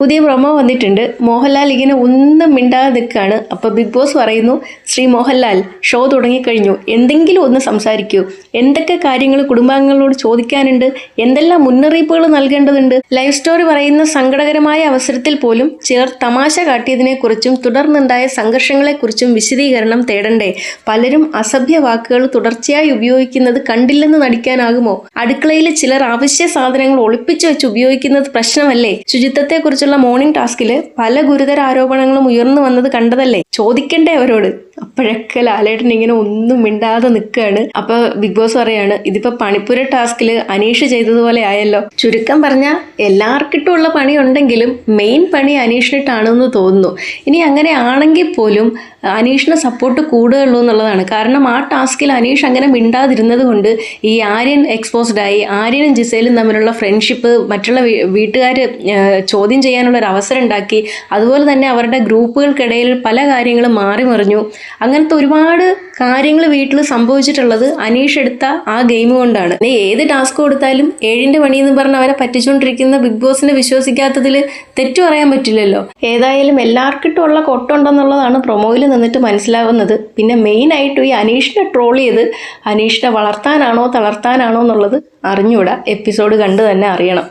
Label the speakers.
Speaker 1: പുതിയ പ്രൊമോ വന്നിട്ടുണ്ട്. മോഹൻലാൽ ഇങ്ങനെ ഒന്നും മിണ്ടാതെ നിൽക്കുകയാണ്. അപ്പോൾ ബിഗ് ബോസ് പറയുന്നു ശ്രീ മോഹൻലാൽ ഷോ തുടങ്ങിക്കഴിഞ്ഞു. എന്തെങ്കിലും ഒന്ന് സംസാരിക്കൂ. എന്തൊക്കെ കാര്യങ്ങൾ കുടുംബാംഗങ്ങളോട് ചോദിക്കാനുണ്ട്? എന്തെല്ലാം മുന്നറിയിപ്പുകൾ നൽകേണ്ടതുണ്ട്? ലൈഫ് സ്റ്റോറി പറയുന്ന സങ്കടകരമായ അവസരത്തിൽ പോലും ചിലർ തമാശ കാട്ടിയതിനെക്കുറിച്ചും തുടർന്നുണ്ടായ സംഘർഷങ്ങളെക്കുറിച്ചും വിശദീകരണം തേടണ്ടേ? പലരും അസഭ്യ വാക്കുകൾ തുടർച്ചയായി ഉപയോഗിക്കുന്നത് കണ്ടില്ലെന്ന് നടിക്കാനാകുമോ? അടുക്കളയിൽ ചിലർ ആവശ്യ സാധനങ്ങൾ ഒളിപ്പിച്ചു വെച്ച് ഉപയോഗിക്കുന്നത് പ്രശ്നമല്ലേ? ശുചിത്വത്തെക്കുറിച്ചുള്ള മോർണിംഗ് ടാസ്കിൽ പല ഗുരുതര ആരോപണങ്ങളും ഉയർന്നു വന്നത് കണ്ടതല്ലേ? ചോദിക്കണ്ടേ അവരോട്? അപ്പോഴൊക്കെ ലാലേട്ടൻ ഇങ്ങനെ ഒന്നും മിണ്ടാതെ നിൽക്കുകയാണ് അപ്പൊ ബിഗ് ബോസ് പറയാണ് ഇതിപ്പോ പണിപ്പുര ടാസ്കിൽ അനീഷ് ചെയ്തതുപോലെ ആയല്ലോ. ചുരുക്കം പറഞ്ഞാൽ എല്ലാവർക്കിട്ടും ഉള്ള പണി ഉണ്ടെങ്കിലും മെയിൻ പണി അനീഷിനിട്ടാണെന്ന് തോന്നുന്നു. ഇനി അങ്ങനെ ആണെങ്കിൽ പോലും അനീഷിന് സപ്പോർട്ട് കൂടുകയുള്ളൂ എന്നുള്ളതാണ്. കാരണം ആ ടാസ്കിൽ അനീഷ് അങ്ങനെ മിണ്ടാതിരുന്നത് കൊണ്ട് ഈ ആര്യൻ എക്സ്പോസ്ഡ് ആയി ആര്യനും ജിസേലും തമ്മിലുള്ള ഫ്രണ്ട്ഷിപ്പ് മറ്റുള്ള വീട്ടുകാർ ചോദ്യം ചെയ്യാനുള്ള ഒരു അവസരം ഉണ്ടാക്കി അതുപോലെ തന്നെ അവരുടെ ഗ്രൂപ്പുകൾക്കിടയിൽ പല കാര്യങ്ങളും മാറി മറിഞ്ഞു. അങ്ങനത്തെ ഒരുപാട് കാര്യങ്ങൾ വീട്ടിൽ സംഭവിച്ചിട്ടുള്ളത് അനീഷ് എടുത്ത ആ ഗെയിം കൊണ്ടാണ്. ഏത് ടാസ്ക് കൊടുത്താലും ഏഴിന്റെ പണി എന്ന് പറഞ്ഞ് അവരെ പറ്റിച്ചുകൊണ്ടിരിക്കുന്ന ബിഗ് ബോസിനെ വിശ്വസിക്കാത്തതിൽ തെറ്റു പറയാൻ പറ്റില്ലല്ലോ. ഏതായാലും എല്ലാവർക്കിട്ടും ഉള്ള കൊട്ടുണ്ടെന്നുള്ളതാണ് പ്രൊമോയിൽ നിന്നിട്ട് മനസ്സിലാവുന്നത്. പിന്നെ മെയിൻ ആയിട്ട് ഈ അനീഷിനെ ട്രോൾ ചെയ്ത് അനീഷിനെ വളർത്താനാണോ തളർത്താനാണോ എന്നുള്ളത് അറിഞ്ഞൂടാ എപ്പിസോഡ് കണ്ട് തന്നെ അറിയണം.